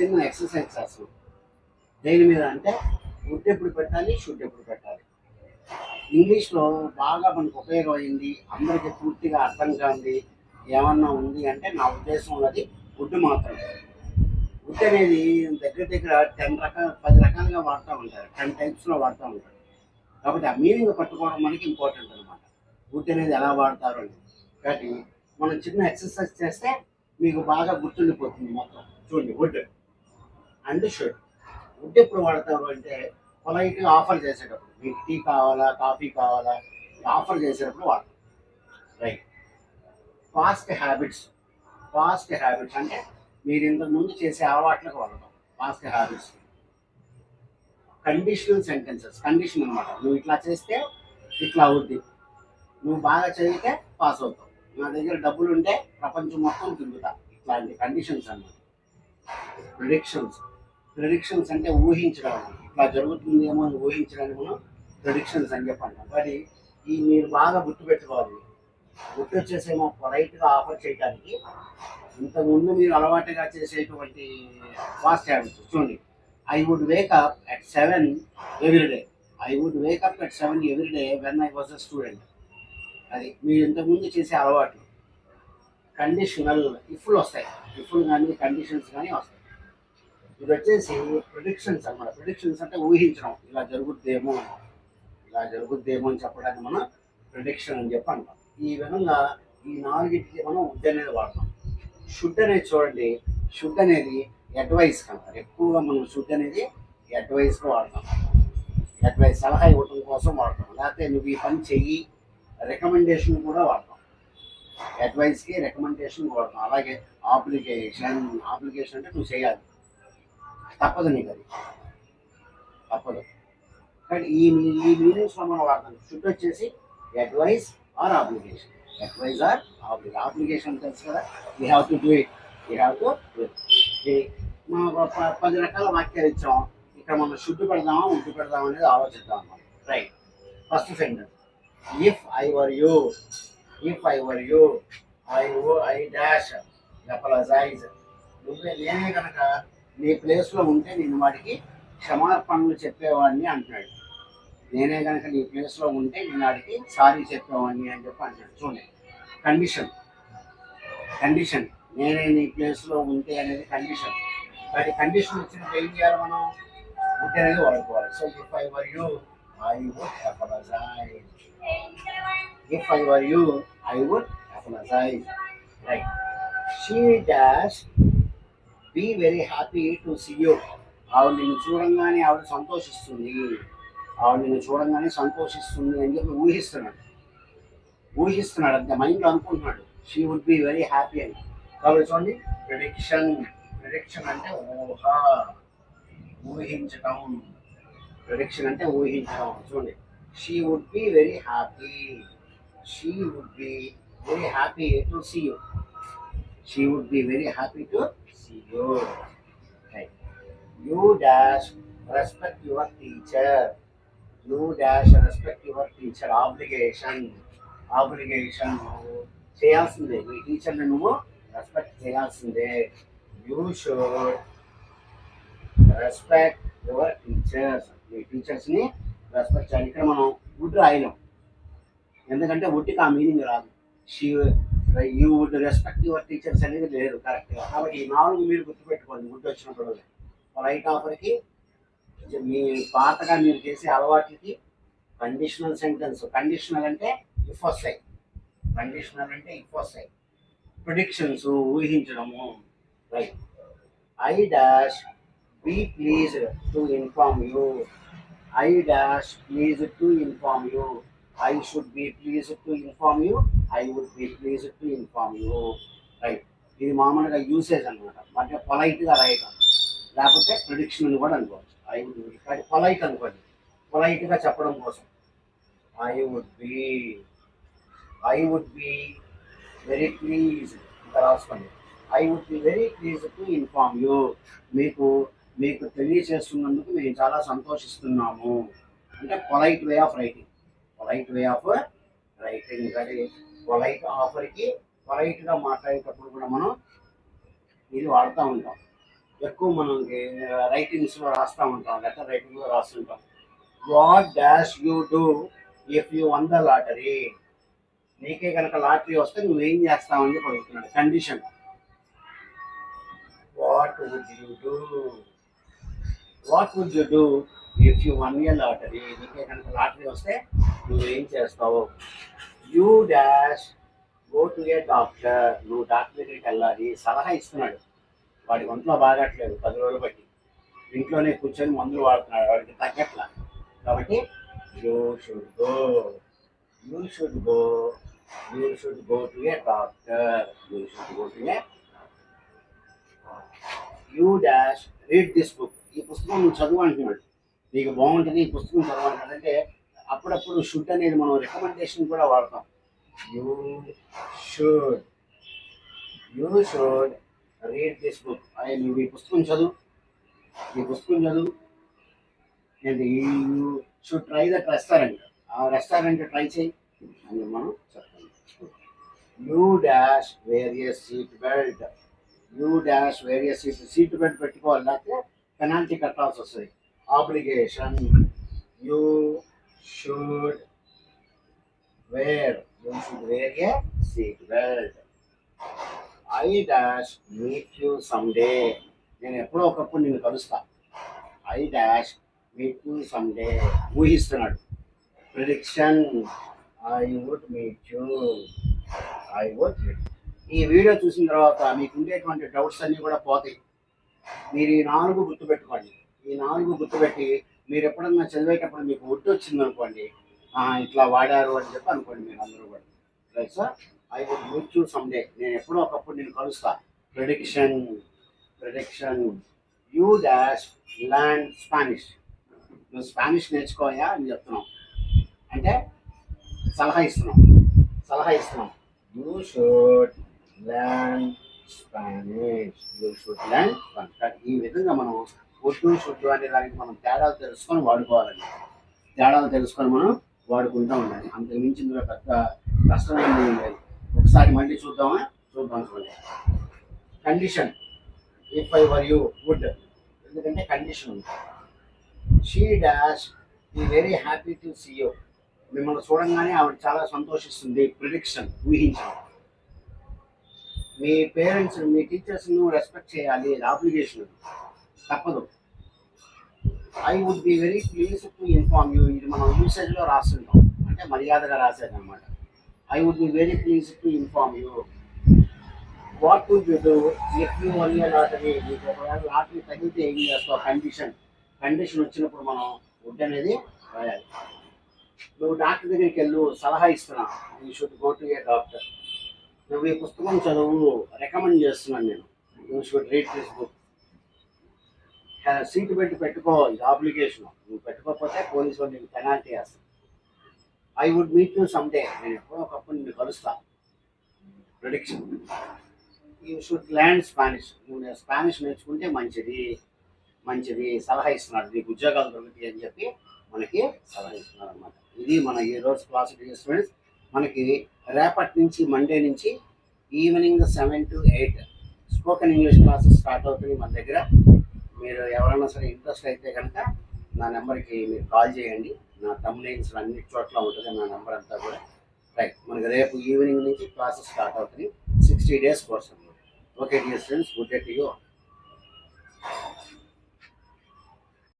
చిన్న ఎక్సర్సైజ్ చేస్తున్నాం దేని మీద అంటే వుడ్ ఎప్పుడు పెట్టాలి షుడ్ ఎప్పుడు పెట్టాలి. ఇంగ్లీష్లో బాగా మనకు ఉపయోగమైంది అందరికీ పూర్తిగా అర్థం కాంది ఏమన్నా ఉంది అంటే నా ఉద్దేశం అది వుడ్ మాత్రమే వుడ్ అనేది దగ్గర దగ్గర టెన్ రకాల పది రకాలుగా వాడుతూ ఉంటారు టెన్ టైప్స్లో వాడుతూ ఉంటారు. కాబట్టి ఆ మీనింగ్ పట్టుకోవడం మనకి ఇంపార్టెంట్ అనమాట వుడ్ అనేది ఎలా వాడతారు అని. కాబట్టి మనం చిన్న ఎక్సర్సైజ్ చేస్తే మీకు బాగా గుర్తుండిపోతుంది మొత్తం. చూడండి వుడ్ అండ్ షుడ్. వుడ్ ఎప్పుడు వాడతారు అంటే పొలైట్గా ఆఫర్ చేసేటప్పుడు. మీకు టీ కావాలా కాఫీ కావాలా ఆఫర్ చేసేటప్పుడు వాడతాం right. Past habits. Past habits అంటే మీరు ఇంతకు ముందు చేసే అలవాట్లకు వాడతాం past habits. Conditional sentences. Condition అనమాట నువ్వు ఇట్లా చేస్తే ఇట్లా అవుద్ది. నువ్వు బాగా చదివితే పాస్ అవుతావు. నా దగ్గర డబ్బులు ఉంటే ప్రపంచం మొత్తం తిరుగుతా ఇట్లాంటి కండిషన్స్ అన్నమాట. ప్రిడిక్షన్స్. ప్రిడిక్షన్స్ అంటే ఊహించడం ఇట్లా జరుగుతుందేమో అని ఊహించడానికి మనం ప్రిడిక్షన్స్ అని చెప్పండి. మరి ఈ మీరు బాగా గుర్తుపెట్టుకోవాలి. గుర్తు వచ్చేసేమో పొలైట్గా ఆఫర్ చేయడానికి ఇంతకుముందు మీరు అలవాటుగా చేసేటువంటి ఫాస్ట్ హ్యాబిట్స్ చూడండి. I would wake up at seven every day I would wake up at seven every day when I was a student అది మీరు ఇంతకుముందు చేసే అలవాట్లు. కండిషనల్ ఇఫ్లు వస్తాయి. ఇఫ్లు కానీ కండిషన్స్ కానీ వస్తాయి. ఇది వచ్చేసి ప్రొడిక్షన్స్ అన్నమాట. ప్రొడిక్షన్స్ అంటే ఊహించడం. ఇలా జరుగుద్దేమో ఇలా జరుగుద్దేమో అని చెప్పడానికి మనం ప్రొడిక్షన్ అని చెప్పి అంటాం. ఈ విధంగా ఈ నాలుగింటికి మనం వుడ్ అనేది వాడతాం. షుడ్ అనేది చూడండి. షుడ్ అనేది అడ్వైస్ కనుక ఎక్కువగా మనం షుడ్ అనేది అడ్వైస్గా వాడతాం. అడ్వైస్ సలహా ఇవ్వడం కోసం వాడతాం. లేకపోతే నువ్వు ఈ పని చెయ్యి. రికమెండేషన్ కూడా వాడతాం. అడ్వైస్కి రికమెండేషన్ వాడతాం. అలాగే ఆప్లికేషన్ అప్లికేషన్ అంటే నువ్వు చేయాలి. తప్పదు నీకు అది. తప్పదు. కానీ ఈ ఈ మీనింగ్స్లో మనం వాడతాం షుడ్ వచ్చేసి advice or obligation advice or application obligation తెలుసు కదా? You have to do it you have to do it మా ప- పది రకాల వాక్యాలు ఇచ్చాం. ఇక్కడ మనం షుడ్ పెడదామా ఉడ్డు పెడదామా అనేది ఆలోచిద్దాం అన్నమాట right first sentence if I were you if I were you I oh I dash apologise నువ్వే నేనే కనుక నీ ప్లేస్లో ఉంటే నేను వాడికి క్షమాపణలు చెప్పేవాడిని అంటున్నాడు. నేనే కనుక నీ ప్లేస్లో ఉంటే నేను వాడికి సారీ చెప్పేవాడిని అని చెప్పి అంటున్నాడు. చూడండి. కండిషన్ కండిషన్ నేనే నీ ప్లేస్లో ఉంటే అనేది కండిషన్ వాటి కండిషన్ వచ్చినప్పుడు ఏం చేయాలి మనం? ఉంటే అనేది వాడుకోవాలి. So if I were you I would apologise if I were you I would apologise right she dash be very happy to see you ఆవిడ నిన్ను చూడంగానే ఆవిడ సంతోషిస్తుంది. ఆవిడ నిన్ను చూడంగానే సంతోషిస్తుంది అని చెప్పి ఊహిస్తున్నాడు. ఊహిస్తున్నాడు. అంత మైండ్లో అనుకుంటున్నాడు. She would be very happy అని. కాబట్టి చూడండి ప్రిడిక్షన్ ప్రిడిక్షన్ అంటే ఊహ ఊహించటం. ప్రిడిక్షన్ అంటే ఊహించడం చూడండి she would be very happy she would be very happy to see you she would be very happy to you. Right. You dash respect your teacher. You dash respect your teacher. Obligation. Obligation. చేయాల్సిందే మీ టీచర్ని నువ్వు respect చేయాల్సిందే you should respect your teachers మీ టీచర్స్ని respect చేయాలి ఇక్కడ మనం would రాయలేం ఎందుకంటే వుడ్కి ఆ మీనింగ్ రాదు she you would respect your teachers అనేది లేదు కరెక్ట్గా కాబట్టి ఈ నాలుగు మీరు గుర్తుపెట్టుకోండి వుడ్ వచ్చినప్పుడు రైట్ ఆఫర్కి మీ పాతగా మీరు చేసే అలవాట్లకి కండిషనల్ సెంటెన్స్ కండిషనల్ అంటే ఇఫ్ వస్తాయి కండిషనల్ అంటే ఇఫ్ వస్తాయి predictions ఊహించడము. Right I dash be please to inform you I dash please to inform you I should be please to inform you I would be please to inform you right ఇది మామూలుగా usage అనమాట అంటే పొలైట్గా రాయటం. లేకపోతే prediction అని కూడా అనుకోవచ్చు. I would కానీ పొలైట్ అనుకోండి. పొలైట్గా చెప్పడం కోసం. I would be I would be very please ఇంకా రాసుకోండి. I would be very please to inform you మీకు మీకు తెలియజేస్తున్నందుకు మేము చాలా సంతోషిస్తున్నాము. అంటే polite way of writing polite way of writing కానీ పొలైట్ ఆఫర్కి పొలైట్గా మాట్లాడేటప్పుడు కూడా మనం ఇది వాడుతూ ఉంటాం. ఎక్కువ మనం రైటింగ్స్లో రాస్తూ రాస్తా ఉంటాం లెటర్ రైటింగ్లో రాస్తుంటాం. What dash you do if you won the lottery నీకే కనుక లాటరీ వస్తే నువ్వేం చేస్తావని చెప్పి అడుగుతున్నాడు. Condition what would you do what would you do if you won year lottery నీకే కనుక లాటరీ వస్తే నువ్వేం చేస్తావు? You dash go to a doctor నువ్వు డాక్టర్ దగ్గరికి వెళ్ళాలి. సలహా ఇస్తున్నాడు. వాడి ఒంట్లో బాగట్లేదు. పది రోజులు బట్టి ఇంట్లోనే కూర్చొని మందులు వాడుతున్నాడు. వాడికి తగ్గట్లా. కాబట్టి you should go you should go you should go to a doctor you should go to a you dash read this book ఈ పుస్తకం నువ్వు చదువు అంటున్నాడు. నీకు బాగుంటుంది ఈ పుస్తకం చదవాలి అంటే అప్పుడప్పుడు షుడ్ అనేది మనం రికమెండేషన్ కూడా వాడతాం. You should you should read this book అయ్యే నువ్వు ఈ పుస్తకం చదువు. ఈ పుస్తకం చదువు. And you should try that restaurant ఆ రెస్టారెంట్ ట్రై చేయి. అని మనం చెప్తాం. You dash various seat belt you dash various seat seat belt పెట్టుకోవాలి. లేకపోతే పెనాల్టీ కట్టాల్సి వస్తుంది. Obligation you should wear you should wear a seat belt I dash meet you someday నేను ఎప్పుడో ఒకప్పుడు నిన్ను కలుస్తా. I dash meet you someday ఊహిస్తున్నాడు. Prediction I would meet you I would ఈ వీడియో చూసిన తర్వాత మీకు ఉండేటువంటి డౌట్స్ అన్నీ కూడా పోతాయి. మీరు ఈ నాలుగు గుర్తుపెట్టుకోండి. ఈ నాలుగు గుర్తుపెట్టి మీరు ఎప్పుడన్నా చదివేటప్పుడు మీకు ఒట్టు వచ్చింది అనుకోండి ఇట్లా వాడారు అని చెప్పి అనుకోండి మీరు అందరూ కూడా. Right sir I would meet you someday నేను ఎప్పుడో ఒకప్పుడు నేను కలుస్తా. Prediction prediction you dash learn Spanish నువ్వు స్పానిష్ నేర్చుకోయా అని చెప్తున్నాం. అంటే సలహా ఇస్తున్నాం. సలహా ఇస్తున్నాం. You should learn Spanish you should learn ఈ విధంగా మనం ఒట్టు షుడ్డు అనే దానికి మనం తేడాలు తెలుసుకొని వాడుకోవాలండి. తేడాలు తెలుసుకొని మనం వాడుకుంటూ ఉండాలి. అంతకు మించి ఇందులో పెద్ద కష్టం లేదు. ఒకసారి మళ్ళీ చూద్దామా? చూద్దాం చూడండి. Condition if I were you would ఎందుకంటే కండిషన్ ఉంది. షీ డాష్ ఈ very happy to see you మిమ్మల్ని చూడంగానే ఆవిడ చాలా సంతోషిస్తుంది. ప్రిడిక్షన్ ఊహించడం. మీ పేరెంట్స్ మీ టీచర్స్ను రెస్పెక్ట్ చేయాలి. ఆబ్లిగేషన్ తప్పదు. I would be very please to inform you ఇది మనం యూసేజ్లో రాస్తుంటాం అంటే మర్యాదగా రాసేది అనమాట I would be very please to inform you what would you do if you won lottery మీకు ఒకవేళ లాటరీ తగ్గితే ఏం చేస్తావు? కండిషన్ కండిషన్ వచ్చినప్పుడు మనం వుడ్ అనేది రాయాలి. నువ్వు డాక్టర్ దగ్గరికి వెళ్ళు సలహా ఇస్తున్నా. You should go to a doctor నువ్వు ఈ పుస్తకం చదువు రికమెండ్ చేస్తున్నాను నేను. You should read this book seat పెట్టి పెట్టుకో ఇది అప్లికేషన్ నువ్వు పెట్టుకోకపోతే పోలీసు వాళ్ళు నీకు పెనాల్టీ వేస్తాను I would meet you someday నేను ఎప్పుడో ఒకప్పుడు నిన్ను కలుస్తాను production you should land Spanish నువ్వు స్పానిష్ నేర్చుకుంటే మంచిది. మంచిది. సలహా ఇస్తున్నాడు. నీకు ఉద్యోగాలు దొరుకుతాయి అని చెప్పి మనకి సలహా ఇస్తున్నారు అనమాట ఇది మన ఈ రోజు క్లాస్ స్టూడెంట్స్ మనకి రేపటి నుంచి మండే నుంచి evening seven to eight spoken English classes start అవుతుంది మన దగ్గర. ఎవరన్నా సరే ఇంట్రెస్ట్ అయితే కనుక నా నెంబర్కి మీరు కాల్ చేయండి. నా తమ్ అన్ని చోట్ల ఉంటుంది నా నెంబర్ అంతా కూడా. రైట్ మనకి రేపు ఈవినింగ్ నుంచి క్లాసెస్ స్టార్ట్ అవుతుంది. సిక్స్టీ డేస్ కోర్స్ అనమాట okay dear students good day to you